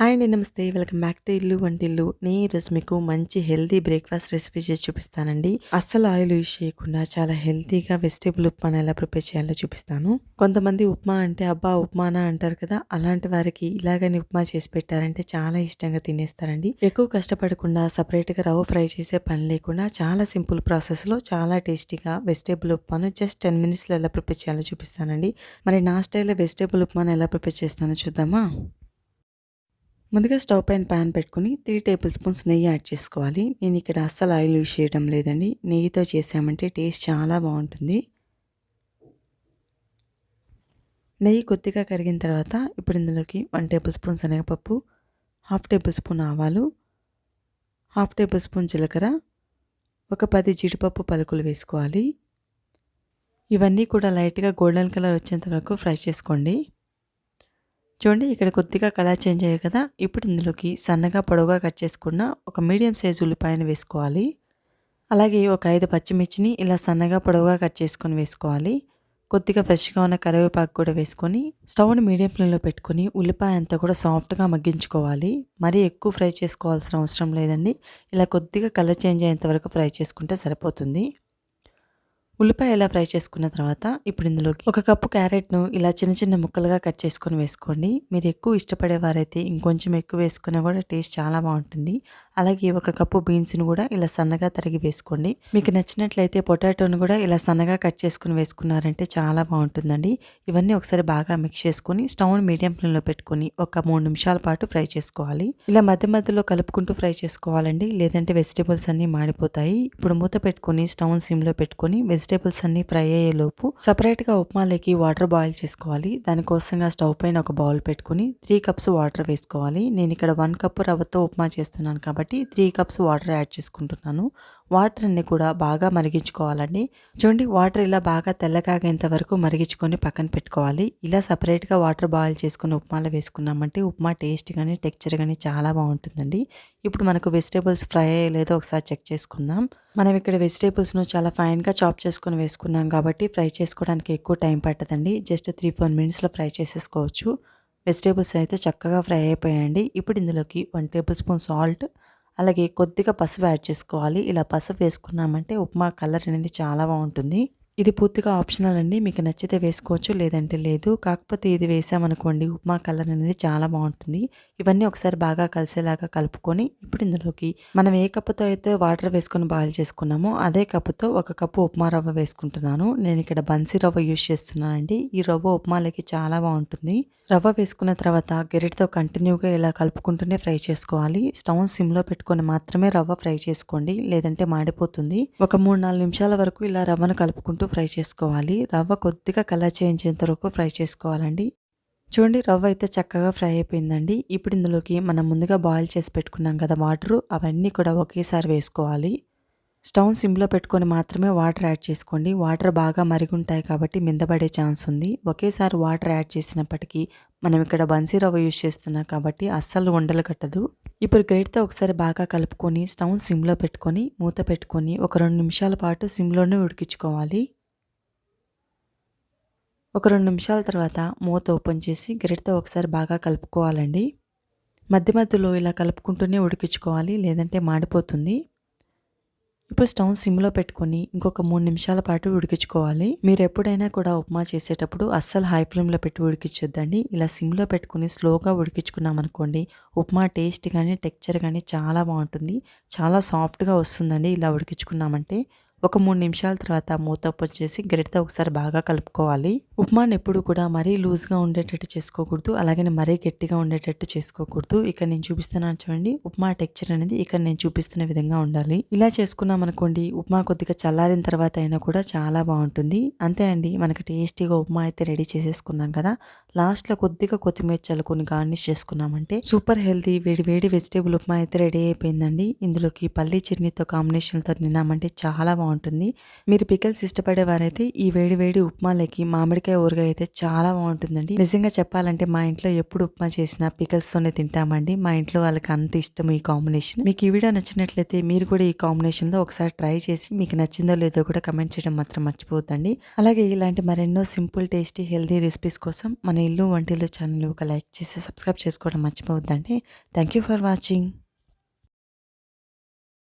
Hi అండి నమస్తే. Welcome back to ఇల్లు వంటిల్లు. నేను ఈరోజు మీకు మంచి హెల్తీ బ్రేక్ఫాస్ట్ రెసిపీ చేసి చూపిస్తానండి. అస్సలు ఆయిల్ యూజ్ చేయకుండా చాలా హెల్తీగా వెజిటేబుల్ ఉప్మాను ఎలా ప్రిపేర్ చేయాలో చూపిస్తాను. కొంతమంది ఉప్మా అంటే అబ్బా ఉప్మానా అంటారు కదా అలాంటి వారికి ఇలాగని ఉప్మా చేసి పెట్టారంటే చాలా ఇష్టంగా తినేస్తారండి. ఎక్కువ కష్టపడకుండా సపరేట్గా రవ్వ ఫ్రై చేసే పని లేకుండా చాలా సింపుల్ ప్రాసెస్లో చాలా టేస్టీగా వెజిటేబుల్ ఉప్మాను జస్ట్ టెన్ మినిట్స్లో ఎలా ప్రిపేర్ చేయాలో చూపిస్తానండి. మరి నా స్టైల్లో వెజిటేబుల్ ఉప్మాను ఎలా ప్రిపేర్ చేస్తానో చూద్దామా? ముందుగా స్టవ్ పైన ప్యాన్ పెట్టుకుని త్రీ టేబుల్ స్పూన్స్ నెయ్యి యాడ్ చేసుకోవాలి. నేను ఇక్కడ అస్సలు ఆయిల్ యూజ్ చేయడం లేదండి. నెయ్యితో చేసామంటే టేస్ట్ చాలా బాగుంటుంది. నెయ్యి కొద్దిగా కరిగిన తర్వాత ఇప్పుడు ఇందులోకి వన్ టేబుల్ స్పూన్ శనగపప్పు హాఫ్ టేబుల్ స్పూన్ ఆవాలు హాఫ్ టేబుల్ స్పూన్ జీలకర్ర ఒక పది జీడిపప్పు పలుకులు వేసుకోవాలి. ఇవన్నీ కూడా లైట్గా గోల్డెన్ కలర్ వచ్చేంత వరకు ఫ్రై చేసుకోండి. చూడండి ఇక్కడ కొద్దిగా కలర్ చేంజ్ అయ్యాయి కదా. ఇప్పుడు ఇందులోకి సన్నగా పొడవుగా కట్ చేసుకున్న ఒక మీడియం సైజు ఉల్లిపాయను వేసుకోవాలి. అలాగే ఒక ఐదు పచ్చిమిర్చిని ఇలా సన్నగా పొడవుగా కట్ చేసుకొని వేసుకోవాలి. కొద్దిగా ఫ్రెష్గా ఉన్న కరివేపాకు కూడా వేసుకొని స్టవ్ని మీడియం ఫ్లేమ్లో పెట్టుకొని ఉల్లిపాయ అంతా కూడా సాఫ్ట్గా మగ్గించుకోవాలి. మరీ ఎక్కువ ఫ్రై చేసుకోవాల్సిన అవసరం లేదండి. ఇలా కొద్దిగా కలర్ చేంజ్ అయ్యేంత వరకు ఫ్రై చేసుకుంటే సరిపోతుంది. ఉల్లిపాయ ఇలా ఫ్రై చేసుకున్న తర్వాత ఇప్పుడు ఇందులోకి ఒక కప్పు క్యారెట్ను ఇలా చిన్న చిన్న ముక్కలుగా కట్ చేసుకొని వేసుకోండి. మీరు ఎక్కువ ఇష్టపడేవారైతే ఇంకొంచెం ఎక్కువ వేసుకున్నా కూడా టేస్ట్ చాలా బాగుంటుంది. అలాగే ఒక కప్పు బీన్స్ని కూడా ఇలా సన్నగా తరిగి వేసుకోండి. మీకు నచ్చినట్లయితే పొటాటోని కూడా ఇలా సన్నగా కట్ చేసుకుని వేసుకున్నారంటే చాలా బాగుంటుందండి. ఇవన్నీ ఒకసారి బాగా మిక్స్ చేసుకొని స్టవ్ని మీడియం ఫ్లేమ్లో పెట్టుకొని ఒక మూడు నిమిషాల పాటు ఫ్రై చేసుకోవాలి. ఇలా మధ్య మధ్యలో కలుపుకుంటూ ఫ్రై చేసుకోవాలండి. లేదంటే వెజిటేబుల్స్ అన్నీ మాడిపోతాయి. ఇప్పుడు మూత పెట్టుకొని స్టవ్ సిమ్లో పెట్టుకొని వెజిటేబుల్స్ అన్నీ ఫ్రై అయ్యేలోపు సపరేట్గా ఉప్మాలోకి వాటర్ బాయిల్ చేసుకోవాలి. దానికోసంగా స్టవ్ పైన ఒక బౌల్ పెట్టుకుని త్రీ కప్స్ వాటర్ వేసుకోవాలి. నేను ఇక్కడ వన్ కప్ రవ్వతో ఉప్మా చేస్తున్నాను కాబట్టి కాబట్టి త్రీ కప్స్ వాటర్ యాడ్ చేసుకుంటున్నాను. వాటర్ కూడా బాగా మరిగించుకోవాలండి. చూడండి వాటర్ ఇలా బాగా తెల్లగాగేంత వరకు మరిగించుకొని పక్కన పెట్టుకోవాలి. ఇలా సపరేట్గా వాటర్ బాయిల్ చేసుకుని ఉప్మాలో వేసుకున్నామంటే ఉప్మా టేస్ట్ కానీ టెక్చర్ కానీ చాలా బాగుంటుందండి. ఇప్పుడు మనకు వెజిటేబుల్స్ ఫ్రై అయ్యలేదో ఒకసారి చెక్ చేసుకుందాం. మనం ఇక్కడ వెజిటేబుల్స్ను చాలా ఫైన్గా చాప్ చేసుకొని వేసుకున్నాం కాబట్టి ఫ్రై చేసుకోవడానికి ఎక్కువ టైం పట్టదండి. జస్ట్ త్రీ ఫోర్ మినిట్స్లో ఫ్రై చేసేసుకోవచ్చు. వెజిటేబుల్స్ అయితే చక్కగా ఫ్రై అయిపోయాయండి. ఇప్పుడు ఇందులోకి వన్ టేబుల్ స్పూన్ సాల్ట్ అలాగే కొద్దిగా పసుపు యాడ్ చేసుకోవాలి. ఇలా పసుపు వేసుకున్నామంటే ఉప్మా కలర్ అనేది చాలా బాగుంటుంది. ఇది పూర్తిగా ఆప్షనల్ అండి. మీకు నచ్చితే వేసుకోవచ్చు లేదంటే లేదు. కాకపోతే ఇది వేసామనుకోండి ఉప్మా కలర్ అనేది చాలా బాగుంటుంది. ఇవన్నీ ఒకసారి బాగా కలిసేలాగా కలుపుకొని ఇప్పుడు ఇందులోకి మనం ఏ కప్పుతో అయితే వాటర్ వేసుకొని బాయిల్ చేసుకున్నామో అదే కప్పుతో ఒక కప్పు ఉప్మా రవ్వ వేసుకుంటున్నాను. నేను ఇక్కడ బన్సీ రవ్వ యూజ్ చేస్తున్నానండి. ఈ రవ్వ ఉప్మాలకి చాలా బాగుంటుంది. రవ్వ వేసుకున్న తర్వాత గెరిటితో కంటిన్యూగా ఇలా కలుపుకుంటూనే ఫ్రై చేసుకోవాలి. స్టవ్ సిమ్లో పెట్టుకొని మాత్రమే రవ్వ ఫ్రై చేసుకోండి లేదంటే మాడిపోతుంది. ఒక మూడు నాలుగు నిమిషాల వరకు ఇలా రవ్వను కలుపుకుంటూ ఫ్రై చేసుకోవాలి. రవ్వ కొద్దిగా కలర్ చేయించేంత వరకు ఫ్రై చేసుకోవాలండి. చూడండి రవ్వ అయితే చక్కగా ఫ్రై అయిపోయిందండి. ఇప్పుడు ఇందులోకి మనం ముందుగా బాయిల్ చేసి పెట్టుకున్నాం కదా వాటరు అవన్నీ కూడా ఒకేసారి వేసుకోవాలి. స్టవ్ సిమ్లో పెట్టుకొని మాత్రమే వాటర్ యాడ్ చేసుకోండి. వాటర్ బాగా మరిగుంటాయి కాబట్టి మిందపడే ఛాన్స్ ఉంది. ఒకేసారి వాటర్ యాడ్ చేసినప్పటికీ మనం ఇక్కడ బన్సీ రవ్వ యూజ్ చేస్తున్నాం కాబట్టి అస్సలు ఉండలు కట్టదు. ఇప్పుడు గ్రేట్తో ఒకసారి బాగా కలుపుకొని స్టవ్ సిమ్లో పెట్టుకొని మూత పెట్టుకొని ఒక రెండు నిమిషాల పాటు సిమ్లోనే ఉడికించుకోవాలి. ఒక రెండు నిమిషాల తర్వాత మూత ఓపెన్ చేసి గ్రేట్తో ఒకసారి బాగా కలుపుకోవాలండి. మధ్య మధ్యలో ఇలా కలుపుకుంటూనే ఉడికించుకోవాలి. లేదంటే మాడిపోతుంది. ఇప్పుడు స్టవ్ సిమ్లో పెట్టుకొని ఇంకొక మూడు నిమిషాల పాటు ఉడికించుకోవాలి. మీరు ఎప్పుడైనా కూడా ఉప్మా చేసేటప్పుడు అస్సలు హై ఫ్లేమ్లో పెట్టి ఉడికించొద్దండి. ఇలా సిమ్లో పెట్టుకుని స్లోగా ఉడికించుకున్నాం అనుకోండి ఉప్మా టేస్ట్ కానీ టెక్చర్ కానీ చాలా బాగుంటుంది. చాలా సాఫ్ట్గా వస్తుందండి ఇలా ఉడికించుకున్నామంటే. ఒక మూడు నిమిషాల తర్వాత మూత వచ్చేసి గరిటతో ఒకసారి బాగా కలుపుకోవాలి. ఉప్మాని ఎప్పుడు కూడా మరీ లూజ్గా ఉండేటట్టు చేసుకోకూడదు. అలాగే మరీ గట్టిగా ఉండేటట్టు చేసుకోకూడదు. ఇక్కడ నేను చూపిస్తున్నాను చూడండి. ఉప్మా టెక్చర్ అనేది ఇక్కడ నేను చూపిస్తున్న విధంగా ఉండాలి. ఇలా చేసుకున్నాం అనుకోండి ఉప్మా కొద్దిగా చల్లారిన తర్వాత అయినా కూడా చాలా బాగుంటుంది. అంతే అండి. మనకి టేస్టీగా ఉప్మా అయితే రెడీ చేసేసుకున్నాం కదా. లాస్ట్లో కొద్దిగా కొత్తిమీర చల్లుకొని గార్నిష్ చేసుకున్నామంటే సూపర్ హెల్తీ వేడి వేడి వెజిటేబుల్ ఉప్మా అయితే రెడీ అయిపోయిందండి. ఇందులోకి పల్లీ చట్నీతో కాంబినేషన్తో తిన్నామంటే చాలా బాగుంటుంది. మీరు పికల్స్ ఇష్టపడే వారైతే ఈ వేడి వేడి ఉప్మాలకి మామిడికాయ ఊరగాయ అయితే చాలా బాగుంటుందండి. నిజంగా చెప్పాలంటే మా ఇంట్లో ఎప్పుడు ఉప్మా చేసినా పికల్స్తోనే తింటామండి. మా ఇంట్లో వాళ్ళకి అంత ఇష్టం ఈ కాంబినేషన్. మీకు ఈ వీడియో నచ్చినట్లయితే మీరు కూడా ఈ కాంబినేషన్లో ఒకసారి ట్రై చేసి మీకు నచ్చిందో లేదో కూడా కమెంట్ చేయడం మాత్రం మర్చిపోద్దండి అలాగే ఇలాంటి మరెన్నో సింపుల్ టేస్టీ హెల్తీ రెసిపీస్ కోసం మన ఇల్లు వంటిల్లు ఛానల్ ఒక లైక్ చేసి సబ్స్క్రైబ్ చేసుకోవడం మర్చిపోవద్దండి. Thank you for watching